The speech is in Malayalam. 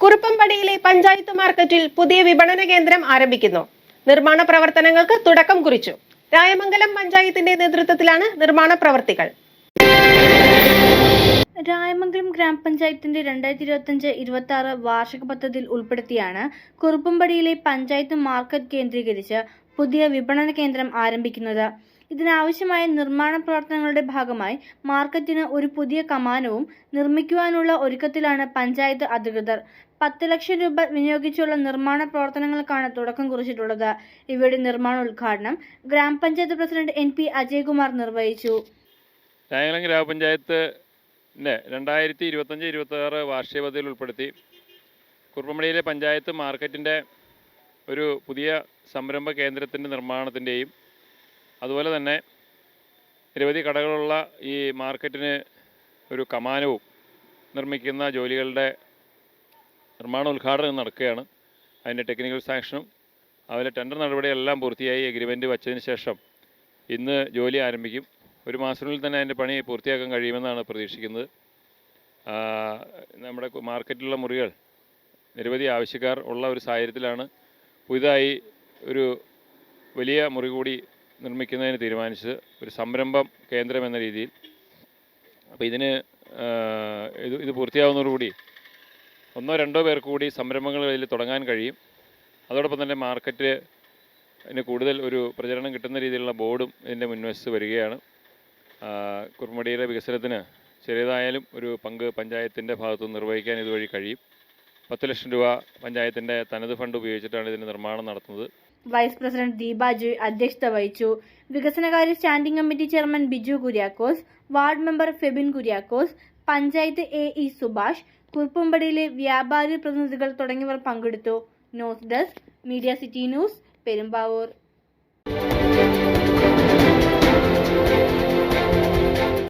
കുറുപ്പംപടിയിലെ പഞ്ചായത്ത് മാർക്കറ്റിൽ പുതിയ വിപണന കേന്ദ്രം ആരംഭിക്കുന്നു. നിർമ്മാണ പ്രവർത്തനങ്ങൾക്ക് തുടക്കം കുറിച്ചു. രായമംഗലം പഞ്ചായത്തിന്റെ നേതൃത്വത്തിലാണ് നിർമ്മാണ പ്രവർത്തികൾ. രായമംഗലം ഗ്രാമപഞ്ചായത്തിന്റെ രണ്ടായിരത്തി ഇരുപത്തഞ്ച് ഇരുപത്തി ആറ് വാർഷിക പദ്ധതിയിൽ ഉൾപ്പെടുത്തിയാണ് കുറുപ്പംപടിയിലെ പഞ്ചായത്ത് മാർക്കറ്റ് കേന്ദ്രീകരിച്ച് പുതിയ വിപണന കേന്ദ്രം ആരംഭിക്കുന്നത്. ഇതിനാവശ്യമായ നിർമ്മാണ പ്രവർത്തനങ്ങളുടെ ഭാഗമായി മാർക്കറ്റിന് ഒരു പുതിയ കമാനവും നിർമ്മിക്കുവാനുള്ള ഒരുക്കത്തിലാണ് പഞ്ചായത്ത് അധികൃതർ. പത്ത് ലക്ഷം രൂപ വിനിയോഗിച്ചുള്ള നിർമ്മാണ പ്രവർത്തനങ്ങൾക്കാണ് തുടക്കം കുറിച്ചിട്ടുള്ളത്. ഇവയുടെ നിർമ്മാണ ഉദ്ഘാടനം ഗ്രാമപഞ്ചായത്ത് പ്രസിഡന്റ് എൻ പി അജയ്കുമാർ നിർവഹിച്ചു. ഗ്രാമപഞ്ചായത്ത് രണ്ടായിരത്തി ഇരുപത്തഞ്ച് ഇരുപത്താറ് വാർഷിക പദ്ധതിയിൽ ഉൾപ്പെടുത്തി കുറുപ്പമണിയിലെ പഞ്ചായത്ത് മാർക്കറ്റിന്റെ ഒരു പുതിയ സംരംഭ കേന്ദ്രത്തിന്റെ നിർമ്മാണത്തിന്റെയും അതുപോലെ തന്നെ നിരവധി കടകളുള്ള ഈ മാർക്കറ്റിന് ഒരു കമാനവും നിർമ്മിക്കുന്ന ജോലികളുടെ നിർമ്മാണ ഉദ്ഘാടനം നടക്കുകയാണ്. അതിന്റെ ടെക്നിക്കൽ സാങ്ഷനും അതിലെ ടെൻഡർ നടപടികളെല്ലാം പൂർത്തിയായി എഗ്രിമെന്റ് വച്ചതിന് ശേഷം ഇന്ന് ജോലി ആരംഭിക്കും. ഒരു മാസത്തിനുള്ളിൽ തന്നെ അതിന്റെ പണി പൂർത്തിയാക്കാൻ കഴിയുമെന്നാണ് പ്രതീക്ഷിക്കുന്നത്. നമ്മുടെ മാർക്കറ്റിലുള്ള മുറികൾ നിരവധി ആവശ്യക്കാർ ഉള്ള ഒരു സാഹചര്യത്തിലാണ്. പുതുതായി ഒരു വലിയ മുറി കൂടി നിർമ്മിക്കുന്നതിന് തീരുമാനിച്ചത് ഒരു സംരംഭം കേന്ദ്രം എന്ന രീതിയിൽ. അപ്പോൾ ഇതിന് ഇത് ഇത് പൂർത്തിയാവുന്നതോടുകൂടി ഒന്നോ രണ്ടോ പേർക്ക് കൂടി സംരംഭങ്ങൾ ഇതിൽ തുടങ്ങാൻ കഴിയും. അതോടൊപ്പം തന്നെ മാർക്കറ്റ് അതിന് കൂടുതൽ ഒരു പ്രചരണം കിട്ടുന്ന രീതിയിലുള്ള ബോർഡും ഇതിന്റെ മുൻവശത്ത് വരികയാണ്. കുറുമടിയുടെ വികസനത്തിന് ചെറിയതായാലും ഒരു പങ്ക് പഞ്ചായത്തിന്റെ ഭാഗത്ത് നിർവഹിക്കാൻ ഇതുവഴി കഴിയും. പത്ത് ലക്ഷം രൂപ പഞ്ചായത്തിന്റെ തനത് ഫണ്ട് ഉപയോഗിച്ചിട്ടാണ് ഇതിന്റെ നിർമ്മാണം നടത്തുന്നത്. വൈസ് പ്രസിഡന്റ് ദീപ അധ്യക്ഷത വഹിച്ചു. വികസനകാര്യ standing committee chairman Biju Kuriakose ward member Febin Kuriakose panchayat A E Subhash കുറുപ്പുംപടിയിലെ വ്യാപാരി പ്രതിനിധികൾ തുടങ്ങിയവർ പങ്കെടുത്തു. News desk media city news Perumbavoor.